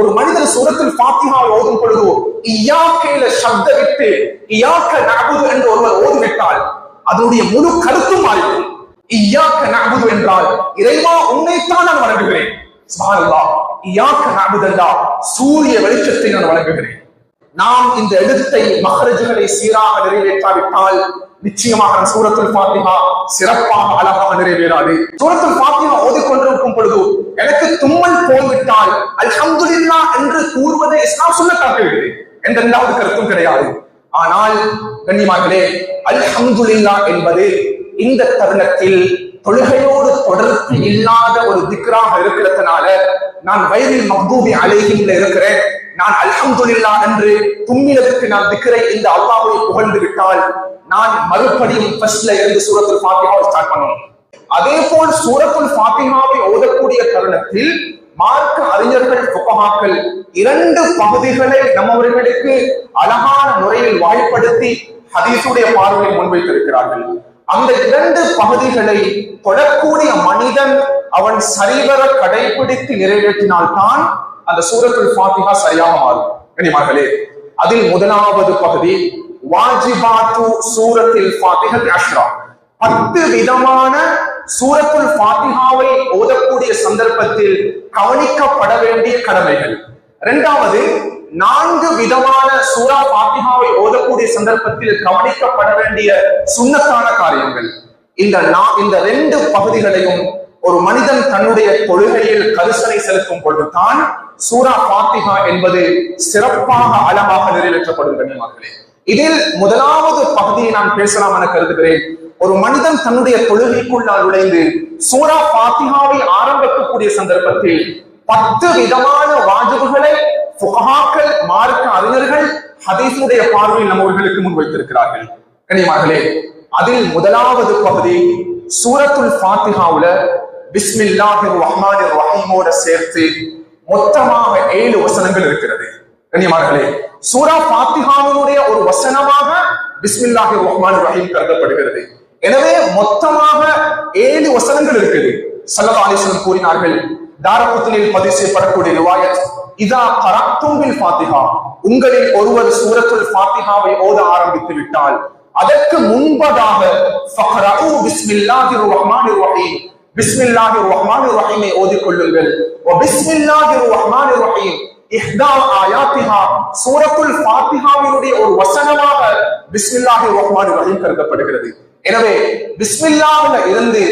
ஒரு மனிதர் சூரத்தில் ஃபாத்திஹா ஓதும் பொழுது இயாக்கையில சப்த விட்டு இயாக்க நபுது என்று ஒருவர் ஓதுவிட்டால் அதனுடைய முழு கருத்தும் மாறிவிடும். இயாக்க நபுது என்றால் இறைவா உன்னைத்தான் நான் வணங்குகிறேன். சுப்ஹானல்லாஹ். இயாக்க நபுதல்லா சூரிய வெளிச்சத்தை நான் வணங்குகிறேன். நாம் இந்த எழுத்தை மகரஜுகளை சீராக நிறைவேற்றாவிட்டால் நிச்சயமாக சூரத்தில் பாத்திமா சிறப்பாக அழகாக நிறைவேறாது. சூரத்தில் பாத்திமா ஓதிக்கொண்டிருக்கும் பொழுது எனக்கு தும்மல் போய்விட்டால் அல்ஹம்துலில்லா என்று கூறுவதை இஸ்லாம் சொல்ல காட்டவில்லை என்ற இரண்டாவது கருத்தும் கிடையாது. ஆனால் கண்ணியமார்களே அல்ஹம்துல்லா என்பது இந்த தருணத்தில் தொழுகையோடு தொடர்பு இல்லாத ஒரு திக்ராக இருக்கிறதுனால நான் வயதில் மக்தூபி அலைகின்ற இருக்கிறேன். நான் அல்ஹம்துல்லா என்று தும்மினதுக்கு நான் திக்ரை இந்த அல்லாவை புகழ்ந்து விட்டால் நான் மறுபடியும் ஃபர்ஸ்ட்ல இருந்து சூரத்துல் ஃபாத்திஹாவை ஸ்டார்ட் பண்ணணும். அதே போல் சூரத்துல் ஃபாத்திஹாவை ஓதக்கூடிய தருணத்தில் மார்க்க அறிஞர்கள் புகமாக்கள் இரண்டு பகுதிகளை நம்மவர்களுக்கு அழகான முறையில் வாய்ப்படுத்தி ஹதீசுடைய பார்வையை முன்வைத்திருக்கிறார்கள். அந்த இரண்டு பகுதிகளை தொடக்கூடிய மனிதன் அவன் சரிவர கடைபிடித்து நிறைவேற்றினால்தான் அந்த சூரத்துல் பாத்திகா சரியாக மாறும். கனிமார்களே அதில் முதலாவது பகுதி வாஜிபாத்து சூரத்தில் ஃபாத்திஹத் அஷ்ரா. பத்து விதமான சூரத்துல் பாத்திகாவை ஓதக்கூடிய சந்தர்ப்பத்தில் கவனிக்கப்பட வேண்டிய கடமைகள். இரண்டாவது நான்கு விதமான சூரா பாத்திகாவை ஓதக்கூடிய சந்தர்ப்பத்தில் கவனிக்கப்பட வேண்டிய சுண்ணத்தான காரியங்கள். இந்த இந்த ரெண்டு பகுதிகளையும் ஒரு மனிதன் தன்னுடைய கொள்கையில் கரிசனை செலுத்தும் பொழுதுதான் சூரா பாத்திகா என்பது சிறப்பாக அழகாக நிறைவேற்றப்படும் கண்ணியமார்களே இதில் முதலாவது பகுதியை நான் பேசலாம் என கருதுகிறேன். ஒரு மனிதன் தன்னுடைய தொழுகைக்குள்ளால் நுழைந்து சூரா பாத்திகாவை ஆரம்பிக்கக்கூடிய சந்தர்ப்பத்தில் பத்து விதமான வாஜிபுகளை ஃபுகஹாக்கள் மார்க்க அறிஞர்கள் ஹதீஸுடைய பார்வையில் நம்மவர்களுக்கு முன்வைத்திருக்கிறார்கள் கனிமார்களே அதில் முதலாவது பகுதி சூரத்துல் ஃபாத்திஹாவுல பிஸ்மில்லாஹி ரஹ்மானிர் ரஹீமோட சேர்த்து மொத்தமாக ஏழு வசனங்கள் இருக்கிறது. கண்ணியமார்களே சூரா ஃபாத்திஹாவினுடைய ஒரு வசனமாக பிஸ்மில்லாஹி ரஹ்மான் ரஹீம் கருதப்படுகிறது. எனவே மொத்தமாக ஏழு வசனங்கள் இருக்குது. சல்லல்லாஹு கூறினார்கள் தாரகுத்தினில் பதிவு செய்யப்படக்கூடிய ரிவாயத் இதா கரத்தும் பாத்திகா உங்களில் ஒருவர் சூரத்துல் பாத்திகாவை ஓத ஆரம்பித்து விட்டால் அதற்கு முன்பதாக பிஸ்மில்லாஹி பிஸ்மில்லாஹிர் ரஹீம். பிஸ்மில்லாஹிர் ரஹ்மானிர் ரஹீமை ஓதிக் கொள்ளுங்கள். பிஸ்மில்லாஹி பிஸ்மில்லாஹிர் ரஹீம். இஹ்தா ஆயாத்திஹா. சூரத்துல் ஃபாத்திஹாவினுடைய ஒரு வசனமாக பிஸ்மில்லாஹி ரஹ்மானிர் ரஹீம் கருதப்படுகிறது. எனவே பிஸ்மில்லாஹ்ல இருந்து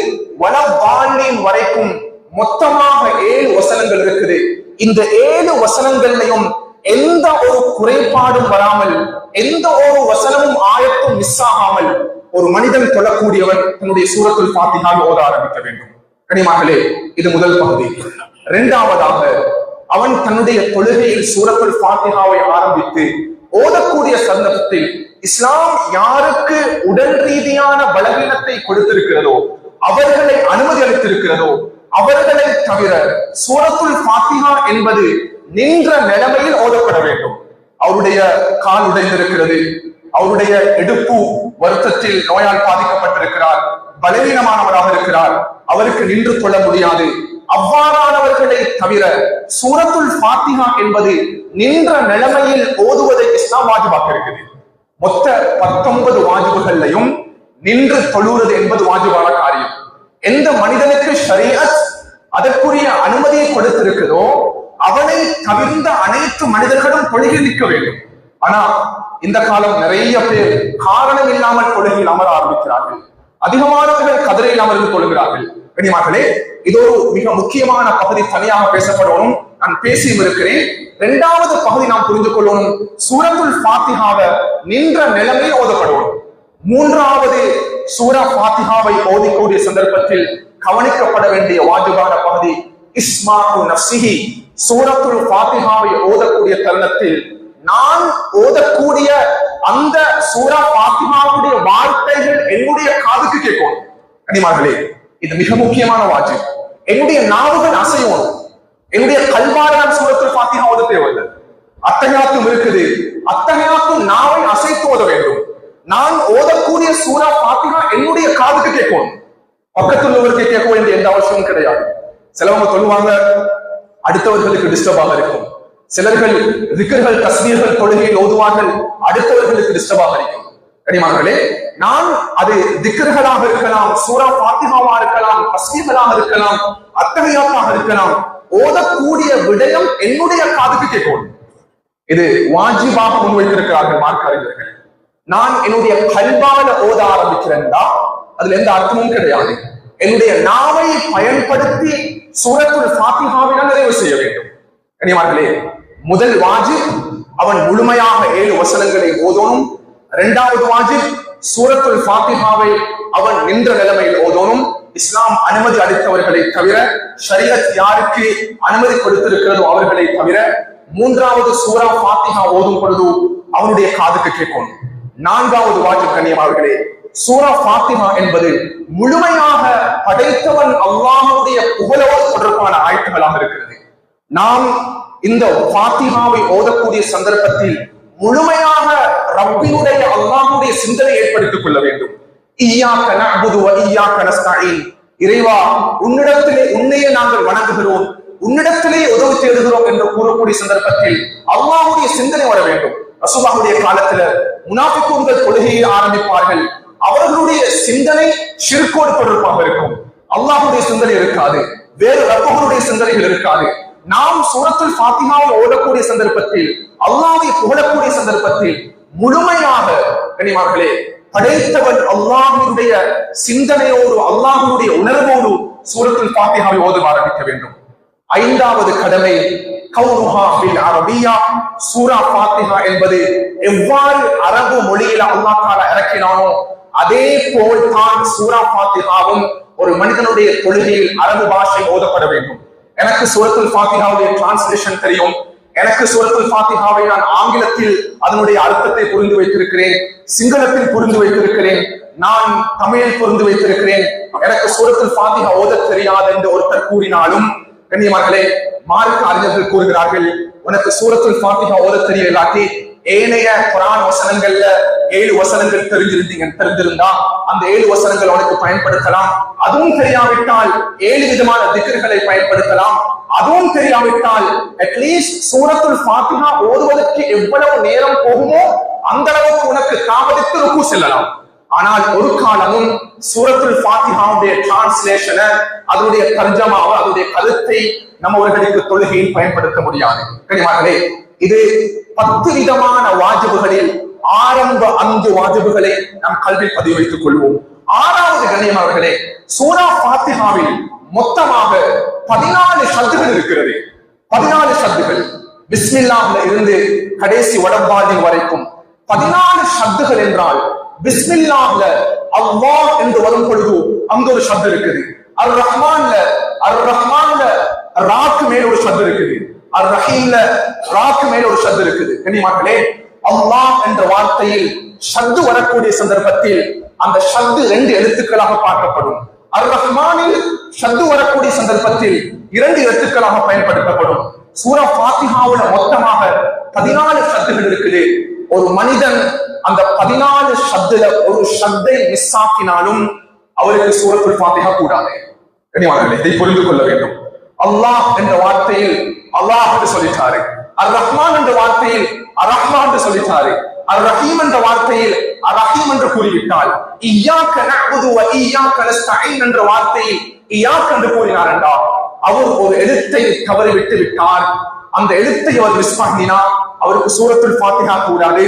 வலவாலின் வரைக்கும் மொத்தமாக ஏழு வசனங்கள் இருக்குது. இந்த ஏழு வசனங்கள்லையும் எந்த ஒரு குறைபாடும் வராமல் எந்த ஒரு வசனமும் ஆயத்தும் மிஸ் ஆகாமல் ஒரு மனிதன் தொழக்கூடியவன் தன்னுடைய சூரத்துல் ஃபாத்திஹாவை ஓத ஆரம்பிக்க வேண்டும். கனிமார்களே இது முதல் பகுதி. இரண்டாவதாக அவன் தன்னுடைய தொழுகையில் சூரத்துல் பாத்திகாவை ஆரம்பித்து ஓதக்கூடிய சந்தர்ப்பத்தில் இஸ்லாம் யாருக்கு உடல் ரீதியான பலவீனத்தை கொடுத்திருக்கிறதோ அவர்களை அனுமதி அளித்திருக்கிறதோ அவர்களை தவிர சூரத்துல் பாத்திகா என்பது நின்ற நிலைமையில் ஓதப்பட வேண்டும். அவருடைய கால் உடைந்திருக்கிறது. அவருடைய இடுப்பு வருத்தத்தில் நோயால் பாதிக்கப்பட்டிருக்கிறார். பலவீனமானவராக இருக்கிறார். அவருக்கு நின்று கொள்ள முடியாது. அவ்வாறானவர்களை தவிர சூரத்துல் பாத்திகா என்பது நின்ற நிலைமையில் ஓதுவதை இஸ்லாம் வாஜிபாக்க இருக்குது. மொத்த பத்தொன்பது வாஜிபுகள்லையும் நின்று தொழுவது என்பது வாஜிபான காரியம். எந்த மனிதனுக்கு ஷரியத் அதற்குரிய அனுமதியை கொடுத்திருக்கிறதோ அவனை தவிர்ந்த அனைத்து மனிதர்களும் தொழுகை நிற்க வேண்டும். ஆனா இந்த காலம் நிறைய பேர் காரணம் இல்லாமல் தொழுகையில் அமர ஆரம்பிக்கிறார்கள். அதிகமானவர்கள் கதிரையில் அமர்ந்து கொள்கிறார்கள் கனிமார்களே இது ஒரு மிக முக்கியமான பகுதி தனியாக பேசப்படணும். நான் பேசியும் இருக்கிறேன். இரண்டாவது பகுதி நாம் புரிந்து கொள்ளணும். சூரத்துல் பாத்திகாவ நின்ற நிலைமையில் ஓதப்படணும். மூன்றாவது சூரா பாத்திஹாவை ஓதிக்கூடிய சந்தர்ப்பத்தில் கவனிக்கப்பட வேண்டிய வாஜிபான பகுதி இஸ்மாத்து நஃப்சிஹி சூரத்துல் பாத்திஹாவை ஓதக்கூடிய தருணத்தில் நான் ஓதக்கூடிய அந்த சூரா பாத்திமாவுடைய வார்த்தைகள் என்னுடைய காதுக்கு கேட்கும். கனிமார்களே இது மிக முக்கியமான வாஜி என்னுடைய நாவுகள் அசையும். என்னுடைய கல்வாரான் சூரத்துல் பாத்திமா ஓத தேவையில்லை அத்தகையாத்தும் இருக்குது. அத்தகையாத்தும் நாவை அசைத்து ஓத வேண்டும். நான் ஓதக்கூடிய சூரா பாத்திகா என்னுடைய காதுக்கு கேட்கும். பக்கத்தில் உள்ளவருக்கு கேட்க வேண்டிய எந்த அவசியமும் கிடையாது. சிலவங்க சொல்லுவாங்க அடுத்தவர்களுக்கு டிஸ்டர்பாக இருக்கும். சிலர்கள் ரிக்கர்கள் தஸ்மீர்கள் தொழுகையில் ஓதுவார்கள் அடுத்தவர்களுக்கு டிஸ்டர்பாக இருக்கும். கனிமார்களே நான் அது திக்கர்களாக இருக்கலாம் சூரா பாத்திகாவா இருக்கலாம் தஸ்மீர்களாக இருக்கலாம் அத்தகையாத்தாக இருக்கலாம். ஓதக்கூடிய விடயம் என்னுடைய காதுக்கு கேட்கும். இது வாஜிபாக முன்வைத்திருக்கிறார்கள் மார்க் அறிஞர்கள். நான் என்னுடைய கல்வால ஓத ஆரம்பிக்கிறேன்டா. அதுல எந்த அர்த்தமும் கிடையாது. என்னுடைய நாவை பயன்படுத்தி சூரத்துல் ஃபாத்திஹாவினால் நிறைவு செய்ய வேண்டும். கனிமார்களே முதல் வாஜி அவன் முழுமையாக ஏழு வசனங்களை ஓதணும் இரண்டாவது வாஜி சூரத்துல் ஃபாத்திஹாவை அவன் நின்ற நிலைமையில் ஓதணும் இஸ்லாம் அனுமதி அளித்தவர்களை தவிர ஷரியத் யாருக்கு அனுமதி கொடுத்திருக்கிறதோ அவர்களை தவிர மூன்றாவது சூரா ஃபாத்திஹா ஓதும் பொழுது அவனுடைய காதுக்கு கேட்கும். நான்காவது வாஜிப் கண்ணியம் அவர்களே சூரா பாத்திமா என்பது முழுமையாக படைத்தவன் அல்லாஹுடைய புகழோடு தொடர்பான ஆயத்துகளாக இருக்கிறது. நாம் இந்த பாத்திமாவை ஓதக்கூடிய சந்தர்ப்பத்தில் முழுமையாக ரப்பினுடைய அல்லாஹுடைய சிந்தனை ஏற்படுத்திக் கொள்ள வேண்டும். ஈயாக்க நஅபுது வ ஈயாக்க நஸ்தஈன். இறைவா உன்னிடத்திலே உன்னையே நாங்கள் வணங்குகிறோம். உன்னிடத்திலே உதவி தேடுகிறோம் என்று கூறக்கூடிய சந்தர்ப்பத்தில் அல்லாஹுடைய சிந்தனை வர வேண்டும். ரசூலுல்லாஹுடைய காலத்துல முனாஃபிக்குகள் கொள்கையை ஆரம்பிப்பார்கள். அவர்களுடைய சிந்தனை சிறுக்கோடு தொடர்பாக இருக்கும். அல்லாஹுடைய சிந்தனை இருக்காது. வேறு ரப்பர்களுடைய சிந்தனைகள் இருக்காது. நாம் சூரத்தில் பாத்திமாவை ஓடக்கூடிய சந்தர்ப்பத்தில் அல்லாவை புகழக்கூடிய சந்தர்ப்பத்தில் முழுமையாக கனிமார்களே படைத்தவன் அல்லாஹுடைய சிந்தனையோடு அல்லாஹுடைய உணர்வோடு சூரத்தில் ஃபாத்திஹாவை ஓத ஆரம்பிக்க வேண்டும். ஐந்தாவது கடமை சூரா என்பது எவ்வாறு அரபு மொழியில அல்லாஹ் இறக்கினானோ அதே போல் தான் சூரா பாத்திகாவும் ஒரு மனிதனுடைய கொள்கையில் அரபு பாஷை ஓதப்பட வேண்டும். எனக்கு சூரத்துல் ஃபாத்திஹாவுடைய டிரான்ஸ்லேஷன் தெரியும். எனக்கு சூரத்துல் ஃபாத்திஹாவை நான் ஆங்கிலத்தில் அதனுடைய அர்த்தத்தை புரிந்து வைத்திருக்கிறேன் சிங்களத்தில் புரிந்து வைத்திருக்கிறேன் நான் தமிழில் புரிந்து வைத்திருக்கிறேன். எனக்கு சூரத்துல் ஃபாத்திஹா ஓத தெரியாது என்று ஒருத்தர் கூறினாலும் கண்ணியமார்களே மார்க்க அறிஞர்கள் கூறுகிறார்கள் உனக்கு சூரத்துல் பாத்திகா ஓத தெரிய இல்லாட்டி ஏனைய குரான் வசனங்கள்ல ஏழு வசனங்கள் தெரிஞ்சிருந்தீங்க தெரிஞ்சிருந்தா அந்த ஏழு வசனங்கள் உனக்கு பயன்படுத்தலாம். அதுவும் தெரியாவிட்டால் ஏழு விதமான திக்கர்களை பயன்படுத்தலாம். அதுவும் தெரியாவிட்டால் அட்லீஸ்ட் சூரத்துல் பாத்திகா ஓதுவதற்கு எவ்வளவு நேரம் போகுமோ அந்த அளவுக்கு உனக்கு தாமதித்து ருக்கு செல்லலாம். ஆனால் ஒரு காலமும் சூரத்துல் ஃபாத்திஹாவுடைய டிரான்ஸ்லேஷனை அதனுடைய தர்ஜமாவை அதனுடைய கருத்தை நம்மவர்களுக்கு தொழுகையில் பயன்படுத்த முடியாது. கனிமார்களே இது பத்து விதமான வாஜிபுகளில் ஆரம்ப அஞ்சு வாஜிபுகளை நாம் கல்வி பதிவு வைத்துக் கொள்வோம். ஆறாவது கண்ணியம் அவர்களே சூரா ஃபாத்திஹாவில் மொத்தமாக பதினாலு சத்துகள் இருக்கிறது. பதினாலு சத்துகள் பிஸ்மில்லாவில் இருந்து கடைசி வடபாதி வரைக்கும் பதினாலு சத்துகள் என்றால் பிஸ்மில்லாஹ்ல அல்லாஹ் என்று வரும் பொழுது அங்க ஒரு சப்தம் இருக்குது. அர் ரஹ்மான்ல அர் ரஹ்மான்ல ராக்கு மேல ஒரு சப்தம் இருக்குது. அர் ரஹீம்ல ராக்கு மேல ஒரு சப்தம் இருக்குது. கண்ணியமாக்களே அல்லாஹ் என்ற வார்த்தையில் சத்து வரக்கூடிய சந்தர்ப்பத்தில் அந்த சத்து ரெண்டு எழுத்துக்களாக பார்க்கப்படும். அர் ரஹ்மானில் சத்து வரக்கூடிய சந்தர்ப்பத்தில் இரண்டு எழுத்துக்களாக பயன்படுத்தப்படும். சூரா பாத்திஹாவுல மொத்தமாக பதினாலு சத்துகள் இருக்குது. ஒரு மனிதன் அந்த பதினாலு சத்துல ஒரு சத்தை மிஸ் ஆக்கினாலும் அவருக்கு சூரத்துள் பாத்திகா கூடாது. இதை புரிந்து கொள்ள வேண்டும். அல்லாஹ் என்ற வார்த்தையில் அல்லாஹ் என்று சொல்லிட்டாரு. அர் ரஹ்மான் என்ற வார்த்தையில் அர் ரஹ்மான் என்று சொல்லிட்டாரு. அர் ரஹீம் என்ற வார்த்தையில் அர் ரஹீம் என்று கூறிவிட்டால் இயாக்க நஅபுது வ இய்யாக்க நஸ்தஈன் என்ற வார்த்தையில் இய்யாக்க என்று கூறினார் என்றால் அவர் ஒரு எழுத்தை தவறிவிட்டு விட்டார். அந்த எழுத்தை அவர் மிஸ் பண்ணினா அவருக்கு சூரத்துல் பாத்திகா கூடாது.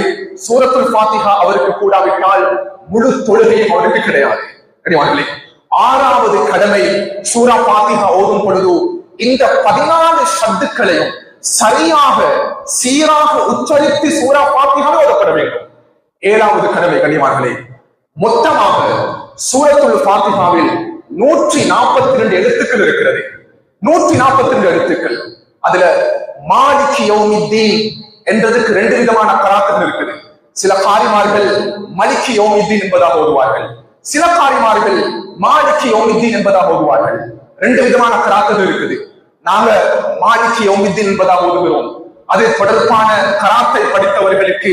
சூரத்துல் பாத்திகா அவருக்கு கூடாவிட்டால் முழு தொழுகையும் அவருக்கு கிடையாது. கனிவார்களே ஆறாவது கடமை சூரா பாத்திகா ஓதும் பொழுது இந்த பதினாலு சத்துக்களையும் சரியாக சீராக உச்சரித்து சூரா பாத்திகா ஓதப்பட வேண்டும். ஏழாவது கடமை கனிவார்களே மொத்தமாக சூரத்துல் பாத்திகாவில் நூற்றி நாற்பத்தி ரெண்டு எழுத்துக்கள் இருக்கிறது. நூற்றி நாற்பத்தி ரெண்டு எழுத்துக்கள். அதுல மாலிக்கு யோமித்தீன் என்றதுக்கு ரெண்டு விதமான கராத்துகள் இருக்குது. சில காரிமார்கள் மலிக்கி யோமித்தீன் என்பதாக ஓடுவார்கள் சில காரிமார்கள் மாலிக்கு யோமித்தீன் என்பதாக ஓடுவார்கள் ரெண்டு விதமான கராத்துகள் இருக்குது. நாங்க மாலிக்கு யோமித்தீன் என்பதாக ஓடுகிறோம் அது தொடர்பான கராத்தை படித்தவர்களுக்கு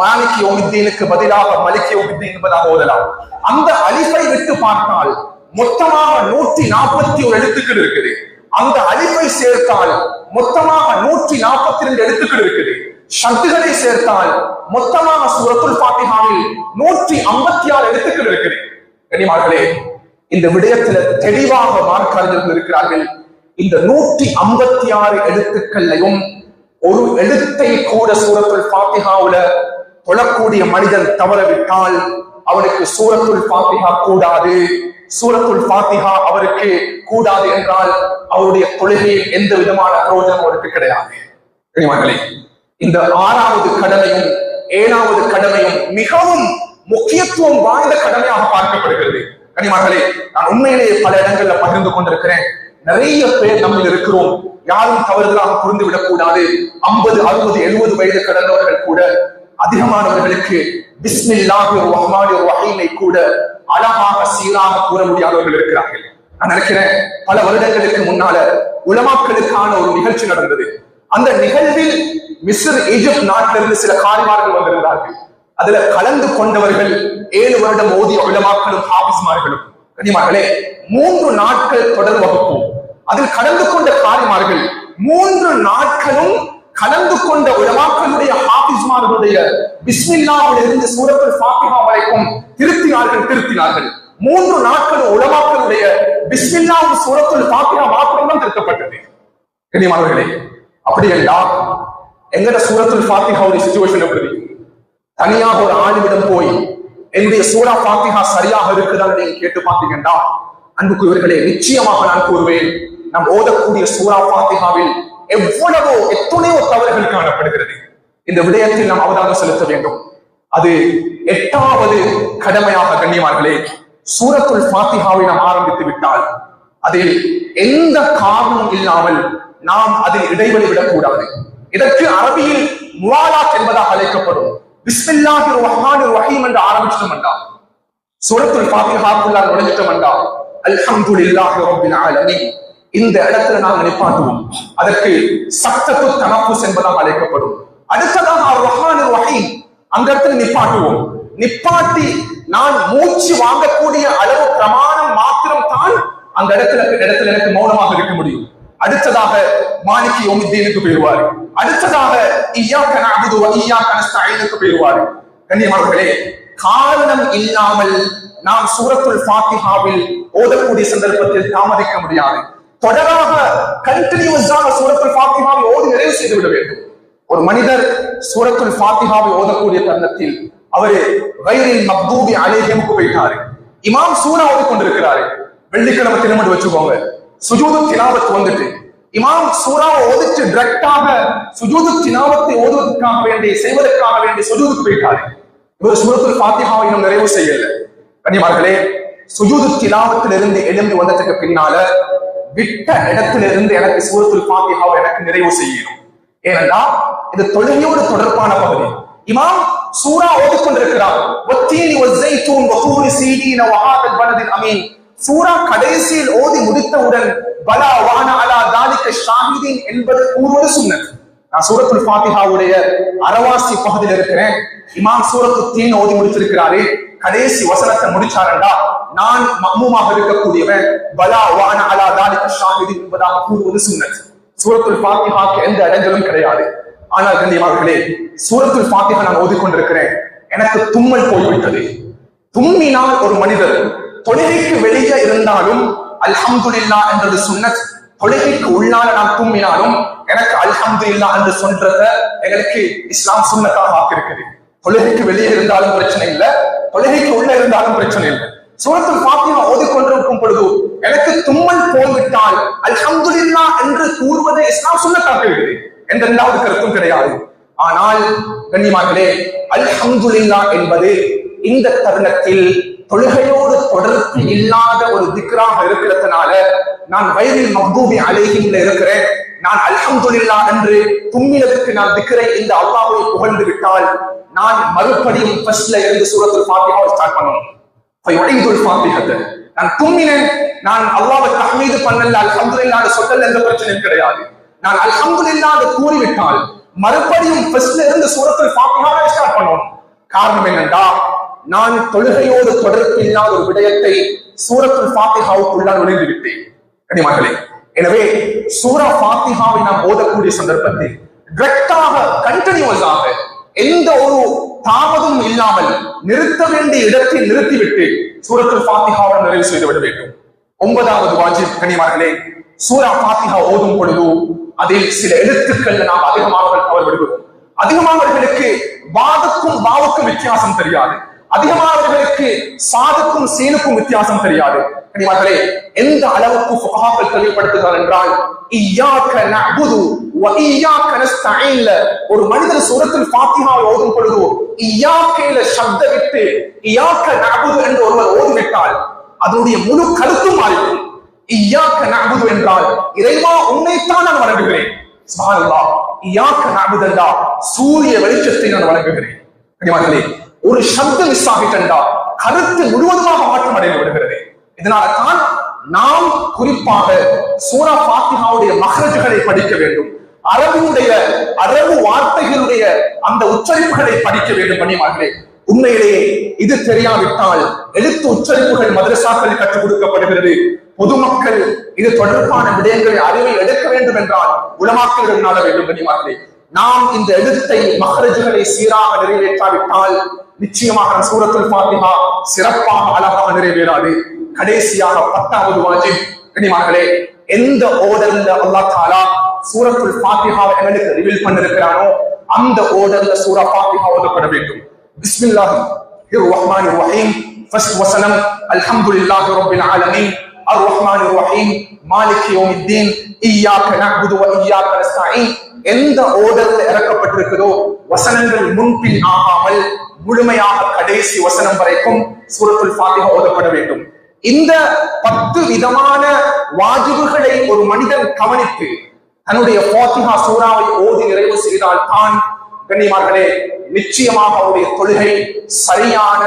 மாலிகி யோமித்தீனுக்கு பதிலாக மலிக்கி யோமித்தீன் என்பதாக ஓதலாம். அந்த அலிஃபை விட்டு பார்த்தால் மொத்தமாக நூற்றி நாற்பத்தி ஒரு எழுத்துக்கள் இருக்குது. அந்த அழிப்பை சேர்த்தால் மொத்தமாக நூற்றி நாற்பத்தி ரெண்டு எழுத்துக்கள் இருக்குது. ஷத்துகளை சேர்த்தால் மொத்தமாக சூரத்துல் ஃபாத்திஹாவில் நூற்றி ஐம்பத்தி ஆறு எழுத்துக்கள் இருக்குது. கனிமார்களே இந்த விடயத்துல தெளிவாக மார்க்கறிஞர்கள் இருக்கிறார்கள். இந்த நூற்றி ஐம்பத்தி ஆறு எழுத்துக்கள்லையும் ஒரு எழுத்தை கூட சூரத்துல் ஃபாத்திஹாவுல தொழக்கூடிய மனிதன் தவறவிட்டால் அவனுக்கு சூரத்துல் பாத்திகா கூடாது. சூரத்துல் பாத்திஹா அவருக்கு கூடாது என்றால் அவருடைய தொழுகையில் எந்த விதமான பிரயோஜனம் அவருக்கு கிடையாது. கனிமகளே இந்த ஆறாவது கடமையும் ஏழாவது கடமையும் மிகவும் முக்கியத்துவம் வாய்ந்த கடமையாக பார்க்கப்படுகிறது. கனிமகளே நான் உண்மையிலேயே பல இடங்கள்ல பகிர்ந்து கொண்டிருக்கிறேன். நிறைய பேர் நம்ம இருக்கிறோம். யாரும் தவறுதலாக புரிந்து விடக்கூடாது ஐம்பது அறுபது எழுபது வயது கடந்தவர்கள் கூட அதிகமானவர்களுக்கு பிஸ்மில்லாஹி ரஹ்மானி ரஹீமை கூட அழகாக சீராக கூற முடியாதவர்கள் இருக்கிறார்கள். நான் நினைக்கிறேன் பல வருடங்களுக்கு முன்னால உலமாக்களுக்கான ஒரு நிகழ்ச்சி நடந்தது. அந்த நிகழ்வில் மிஸ்ர் ஈஜிப்ட் நாட்டிலிருந்து சில காரிமார்கள் வந்திருந்தார்கள். அதுல கலந்து கொண்டவர்கள் ஏழு வருடம் ஓதிய உலமாக்களும் ஹாபிஸ்மார்களும் கனிமார்களே மூன்று நாட்கள் தொடர் வகுப்போம். அதில் கலந்து கொண்ட காரிமார்கள் மூன்று நாட்களும் கலந்து கொண்ட உலமாக்களுடைய ஹாபிஸ்மார்களுடைய பிஸ்மில்லாவில் இருந்து சூரத்துல் ஃபாத்திஹா வரைக்கும் திருத்தினார்கள் திருத்தினார்கள். மூன்று நாட்கள் உலமாக்களுடைய பிஸ்மில்லாவும் சூரத்தில் ஃபாத்திஹா மாத்திரம்தான் திருத்தப்பட்டது. கனிமாவர்களே அப்படி என்றால் எங்கட சூரத்துல் ஃபாத்திஹாவுடைய சுச்சுவேஷன் எப்படி? தனியாக ஒரு ஆளுமிடம் போய் என்னுடைய சூரா ஃபாத்திஹா சரியாக இருக்குதான்னு நீங்க கேட்டு பார்த்தீங்கன்னா அன்புக்குரியவர்களே நிச்சயமாக நான் கூறுவேன் நாம் ஓதக்கூடிய சூரா ஃபாத்திஹாவில் எவ்வளவோ எத்தனையோ தவறுகள் காணப்படுகிறது. இந்த விடயத்தில் நாம் அவதானம் செலுத்த வேண்டும். அது எட்டாவது கடமையாக கண்ணியமார்களே சூரத்துல் ஃபாத்திஹாவை நாம் ஆரம்பித்து விட்டால் அதில் எந்த காரணமும் இல்லாமல் நாம் அதில் இடைவெளி விடக்கூடாது. இதற்கு அரபியில் முவாலாத் என்பதாக அழைக்கப்படும். பிஸ்மில்லாஹி ரஹ்மான் ரஹீம் என்று ஆரம்பிச்சிட்டோம் என்றா சூரத்துல் ஃபாத்திஹாக்குள்ள நுழைஞ்சிட்டோம் என்றா அல்ஹம்துலில்லாஹி ரப்பில் ஆலமீன். இந்த இடத்துல நாம் நிப்பாட்டுவோம். அதற்கு சக்தத்து தனப்புஸ் என்பதாக அழைக்கப்படும். அடுத்ததாக அர் ரஹ்மான் ரஹீம். அந்த இடத்துல நிப்பாட்டுவோம். நிப்பாட்டி நான் மூச்சு வாங்கக்கூடிய அளவு பிரமாணம் மாத்திரம் தான் அந்த இடத்துல இடத்துல எனக்கு மௌனமாக இருக்க முடியும். அடுத்ததாக மாணிக்கி ஒமித்தீனுக்கு போயிடுவார். அடுத்ததாக ஐயாக்க நஅபுது வ ஐயாக்க நஸ்தஈனுக்கு போயிடுவார். கண்ணியமானவர்களே காரணம் இல்லாமல் நாம் சூரத்துல் ஃபாத்திஹாவில் ஓதக்கூடிய சந்தர்ப்பத்தில் தாமதிக்க முடியாது. தொடராக கண்டினியூஸாக சூரத்துல் ஃபாத்திஹாவை ஓதி நிறைவு செய்து விட வேண்டும். ஒரு மனிதர் சூரத்துல் ஃபாத்திஹாவை ஓதக்கூடிய தருணத்தில் அவரு வயிறில் மக்தூபி அலேஹியமுக்கு போயிட்டாரு இமாம் சூரா ஓதி கொண்டிருக்கிறாரு வெள்ளிக்கிழமை திருமணம் வச்சுக்கோங்க. சுஜூது திலாவத் வந்துட்டு. இமாம் சூறாவை ஓதிச்சு டிரெக்டாக சுஜூது திலாவத்தை ஓதுவதற்காக வேண்டிய செய்வதற்காக வேண்டிய சுஜூதுக்கு போயிட்டாரு. இவர் சூரத்துல் ஃபாத்திஹாவை இன்னும் நிறைவு செய்யல. கண்ணியமார்களே சுஜூது திலாவத்திலிருந்து எழுந்து வந்ததுக்கு பின்னால விட்ட இடத்திலிருந்து எனக்கு சூரத்துல் பாத்தியாவை எனக்கு நிறைவு செய்யணும். ஏனென்றால் இது தொழுகையோடு தொடர்பான பகுதி. இமாம் சூரா ஓதிக்கொண்டிருக்கிறார். வத்தீனி வஸ்ஸைத்தூன் வதூரி சீனீன வஹாதல் பலதில் அமீன். சூரா கடைசியில் ஓதி முடித்தவுடன் பலா வான அலா தாலிக்க ஷாஹிதீன் என்பது கூறுவது சுன்னத் நான் சூரத்துல் ஃபாத்திஹாவுடைய அரவாசி பகுதியில் இருக்கிறேன். இமாம் சூரத்து தீன் ஓதி முடிச்சிருக்கிறாரு கடைசி வசனத்தை முடிச்சாரண்டா? நான் மம்முமாக இருக்கக்கூடியவன். பலா வான அலா தாலிக்க ஷாஹிதி என்பதாக கூறுவது சுன்னத் சூரத்துல் ஃபாத்திஹாக்கு எந்த இடங்களும் கிடையாது. ஆனால் கண்ணியமார்களே சூரத்துல் ஃபாத்திஹா நான் ஓதிக்கொண்டிருக்கிறேன். எனக்கு தும்மல் போய்விட்டது. தும்மினால் ஒரு மனிதர் தொழுகைக்கு வெளியே இருந்தாலும் அல்ஹம்துலில்லா என்றது சுன்னத் தொழுகைக்கு உள்ளால நான் தூங்கினாலும் எனக்கு அல்ஹம்துலில்லா என்று சொல்றத எங்களுக்கு இஸ்லாம் சுண்ணத்தாக ஆக்கியிருக்குது. தொழுகைக்கு வெளியே இருந்தாலும் பிரச்சனை இல்லை. தொழுகைக்கு உள்ள இருந்தாலும் பிரச்சனை இல்லை. சூரத்துல் ஃபாத்திஹா ஓதிக்கொண்டிருக்கும் பொழுது எனக்கு தும்மல் போய்விட்டால் அல்ஹம்துலில்லா என்று கூறுவதை இஸ்லாம் சுன்னத்தாக்குகிறது எந்த இரண்டாவது கருத்தும் கிடையாது. ஆனால் கண்ணியமார்களே அல்ஹம்துலில்லா என்பது இந்த தருணத்தில் தொழுகையோடு தொடர்பு இல்லாத ஒரு திக்ராக இருக்கிறதுனால நான் வயதில் மக்பூபி அலேஹிம்ல இருக்கிறேன். நான் அல்ஹம்துல்லா என்று தும்மினதுக்கு நான் திக்ரை இந்த அல்லாவை புகழ்ந்து விட்டால் நான் மறுபடியும் ஃபர்ஸ்ட்ல இருந்து சூரத்துல் ஃபாத்திஹாவை ஸ்டார்ட் பண்ணணும். ஃபயுஈதுல் ஃபாத்திஹத்தை. நான் தும்மினேன். நான் அல்லாவை தஹ்மீது பண்ணல அல்ஹம்துலில்லாஹ் சொல்லல எந்த பிரச்சனையும் கிடையாது. நான் அல்ஹம்துலில்லாஹ் கூறிவிட்டால் மறுபடியும் ஃபர்ஸ்ட்ல இருந்து சூரத்துல் ஃபாத்திஹாவை ஸ்டார்ட் பண்ணணும். காரணம் என்னண்டா? நான் தொழுகையோடு தொடர்பு இல்லாத ஒரு விடயத்தை சூரத்துல் ஃபாத்திஹாவுக்குள்ளால் நுழைந்து விட்டேன். கனிமகளே எனவே சூரா பாத்திஹாவை நாம் ஓதக்கூடிய சந்தர்ப்பத்தில் டிரெக்டாக கண்டினியூஸாக எந்த ஒரு தாமதம் இல்லாமல் நிறுத்த வேண்டிய இடத்தை நிறுத்திவிட்டு சூரத்தில் பாத்திஹாவை நிறைவு செய்து விட வேண்டும். ஒன்பதாவது வாஜிப் கனிமார்களே சூரா பாத்திஹா ஓதும் பொழுது அதில் சில எழுத்துக்கள் நாம் அதிகமாக தவறு விடுகிறோம். அதிகமானவர்களுக்கு வாதுக்கும் வாவுக்கும் வித்தியாசம் தெரியாது. அதிகமானவர்களுக்கு சாதுக்கும் சீனுக்கும் வித்தியாசம் தெரியாது. கனிமார்களே எந்த அளவுக்கு புகாக்கள் தெளிவுபடுத்துகிறார் என்றால் இய்யாக்க நஅபுது வ இய்யாக்க ஒரு மனிதர் சூரத்துல் ஃபாத்திஹாவை ஓதும் பொழுது இயாக்கையில சப்த விட்டு இயாக்க நபுது என்று ஒருவர் ஓதுவிட்டால் அதனுடைய முழு கருத்தும் மாறிவிடும். இயாக்க நபுது என்றால் இறைவா உன்னைத்தான் நான் வணங்குகிறேன். சுப்ஹானல்லாஹ் இய்யாக்க என்றால் சூரிய வெளிச்சத்தை நான் வணங்குகிறேன். கனிமார்களே ஒரு சப்தம் மிஸ் ஆகிட்டா கருத்து முழுவதுமாக மாற்றம் அடைந்து விடுகிறது. இதனால தான் நாம் குறிப்பாக சூரா பாத்திகாவுடைய மகரஜுகளை படிக்க வேண்டும். அரபுடைய அரபு வார்த்தைகளுடைய அந்த உச்சரிப்புகளை படிக்க வேண்டும் கண்ணியமார்களே உண்மையிலேயே இது தெரியாவிட்டால் எழுத்து உச்சரிப்புகள் மதரசாக்களில் கற்றுக் கொடுக்கப்படுகிறது. பொதுமக்கள் இது தொடர்பான விடயங்களை அறிவை எடுக்க வேண்டும் என்றால் உலமாக்களிடம் நாட வேண்டும் கண்ணியமார்களே நாம் இந்த எழுத்தை மகரஜுகளை சீராக நிறைவேற்றாவிட்டால் நிச்சயமாக சூரத்துல் ஃபாத்திஹா சிறப்பாக அழகாக நிறைவேறாது கடைசியாக பத்தாவது வாஜிப் கனிமார்களே எந்த ஓர்டர்ல அல்லாஹ் தாலா சூரத்துல் ஃபாத்திஹா எங்களுக்கு ரிவீல் பண்ணிருக்கிறானோ அந்த ஓர்டர்ல சூரா ஃபாத்திஹா ஓதப்பட வேண்டும் பிஸ்மில்லாஹி الرحمن الرحيم فست وسلم الحمد لله رب العالمين الرحمن الرحيم مالك يوم الدين إياك نعبد وإياك نستعين எந்த ஓர்டர்ல இறக்கப்பட்டிருக்கிறதோ வசனங்கள் முன்பின் ஆகாமல் முழுமையாக கடைசி வசனம் வரைக்கும் சூரத்துல் ஃபாத்திஹா ஓதப்பட வேண்டும். இந்த பத்து விதமான வாஜிபுகளை ஒரு மனிதன் கவனித்து தன்னுடைய ஃபாத்திஹா சூறாவை ஓதி நிறைவு செய்தால் தான் கண்ணியமார்களே நிச்சயமாக அவருடைய தொழுகை சரியான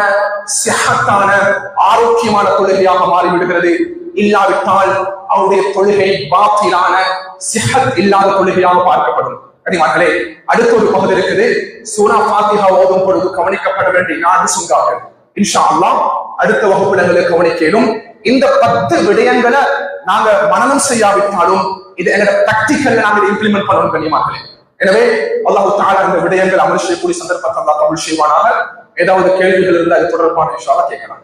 சிஹத்தான ஆரோக்கியமான தொழுகையாக மாறிவிடுகிறது. இல்லாவிட்டால் அவருடைய தொழுகை பாத்திலான சிஹத் இல்லாத தொழுகையாக பார்க்கப்படும். கனிமார்களே அடுத்த ஒரு பகுதி இருக்குது. சூரா பாத்திகா ஓதும் பொழுது கவனிக்கப்பட வேண்டிய நான்கு சுங்காக்கள் இன்ஷா அல்லாஹ் அடுத்த வகுப்பிடங்களை கவனிக்கலும். இந்த பத்து விடயங்களை நாங்க மனநம் செய்யாவிட்டாலும் இது எங்களோட பிராக்டிக்கல்ல நாங்க இம்ப்ளிமெண்ட் பண்ணணும் கண்ணியமார்களே. எனவே அல்லாஹு தாலா இந்த விடயங்கள் அமல் செய்யக்கூடிய சந்தர்ப்பத்தை அல்லாஹ் தமிழ் செய்வானாக? ஏதாவது கேள்விகள் இருந்தால் அது தொடர்பான விஷயம் கேட்கலாம்.